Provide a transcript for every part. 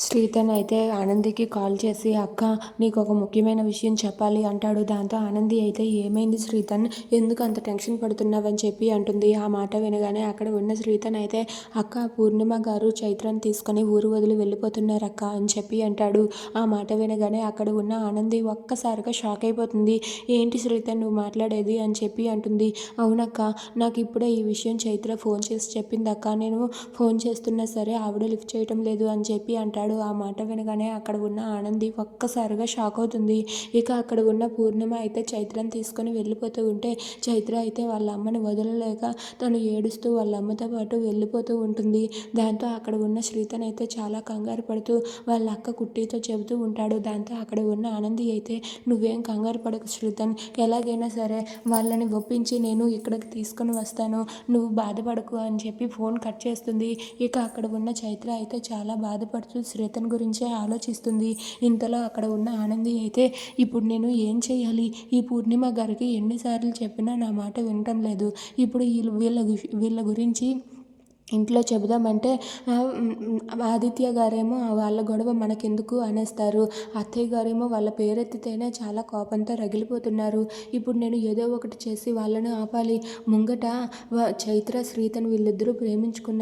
శ్రీతన్ అయితే ఆనందికి కాల్ చేసి అక్క నీకు ఒక ముఖ్యమైన విషయం చెప్పాలి అంటాడు. దాంతో ఆనంది అయితే ఏమైంది శ్రీతన్ ఎందుకు అంత టెన్షన్ పడుతున్నావని చెప్పి అంటుంది. ఆ మాట వినగానే అక్కడ ఉన్న శ్రీతన్ అయితే అక్క పూర్ణిమ గారు చైత్రాన్ని తీసుకొని ఊరు వదిలి వెళ్ళిపోతున్నారు అక్క అని చెప్పి అంటాడు. ఆ మాట వినగానే అక్కడ ఉన్న ఆనంది ఒక్కసారిగా షాక్ అయిపోతుంది. ఏంటి శ్రీతన్ నువ్వు మాట్లాడేది? అని చెప్పి అంటుంది. అవునక్క నాకు ఇప్పుడే ఈ విషయం చైత్ర ఫోన్ చేసి చెప్పింది అక్క. నేను ఫోన్ చేస్తున్నా సరే ఆవిడ లిఫ్ట్ చేయటం లేదు అని చెప్పి అంటాడు. ఆ మాట వినగానే అక్కడ ఉన్న ఆనంది ఒక్కసారిగా షాక్ అవుతుంది. ఇక అక్కడ ఉన్న పూర్ణిమ అయితే చైత్రని తీసుకొని వెళ్ళిపోతూ ఉంటే చైత్ర అయితే వాళ్ళ అమ్మని వదలలేక తను ఏడుస్తూ వాళ్ళ అమ్మతో పాటు వెళ్ళిపోతూ ఉంటుంది. దాంతో అక్కడ ఉన్న శ్రీతన్ అయితే చాలా కంగారు పడుతూ వాళ్ళ అక్క కుట్టితో చెబుతూ ఉంటాడు. దాంతో అక్కడ ఉన్న ఆనంది అయితే నువ్వేం కంగారు పడకు శ్రీతన్. ఎలాగైనా సరే వాళ్ళని ఒప్పించి నేను ఇక్కడికి తీసుకొని వస్తాను. నువ్వు బాధపడకు అని చెప్పి ఫోన్ కట్ చేస్తుంది. ఇక అక్కడ ఉన్న చైత్ర అయితే చాలా బాధపడుతూ శ్రీతన్ గురించే ఆలోచిస్తుంది. ఇంతలో అక్కడ ఉన్న ఆనంది అయితే ఇప్పుడు నేను ఏం చేయాలి ఈ పూర్ణిమ గారికి ఎన్నిసార్లు చెప్పినా నా మాట వినటం లేదు. ఇప్పుడు వీళ్ళు వీళ్ళ వీళ్ళ గురించి ఇంట్లో చెబుదామంటే ఆదిత్య గారేమో వాళ్ళ గొడవ మనకెందుకు అనేస్తారు. అత్తయ్య గారేమో వాళ్ళ పేరెత్తితేనే చాలా కోపంతో రగిలిపోతున్నారు. ఇప్పుడు నేను ఏదో ఒకటి చేసి వాళ్ళను ఆపాలి. ముంగట చైత్ర శ్రీతన్ వీళ్ళిద్దరూ ప్రేమించుకున్న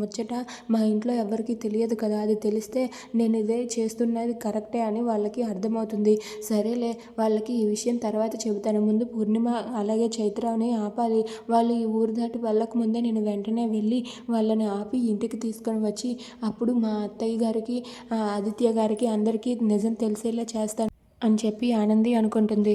ముచ్చట మా ఇంట్లో ఎవరికీ తెలియదు కదా. అది తెలిస్తే నేను ఇదే చేస్తున్నది కరెక్టే అని వాళ్ళకి అర్థమవుతుంది. సరేలే వాళ్ళకి ఈ విషయం తర్వాత చెబుతాను. ముందు పూర్ణిమ అలాగే చైత్రని ఆపాలి. వాళ్ళు ఈ ఊరు దాటి వెళ్ళక ముందే నేను వెంటనే వెళ్ళి వాళ్ళని ఆపి ఇంటికి తీసుకొని వచ్చి అప్పుడు మా అత్తయ్య గారికి ఆ, ఆదిత్య గారికి అందరికీ నిజం తెలిసేలా చేస్తాను అని చెప్పి ఆనంది అనుకుంటుంది.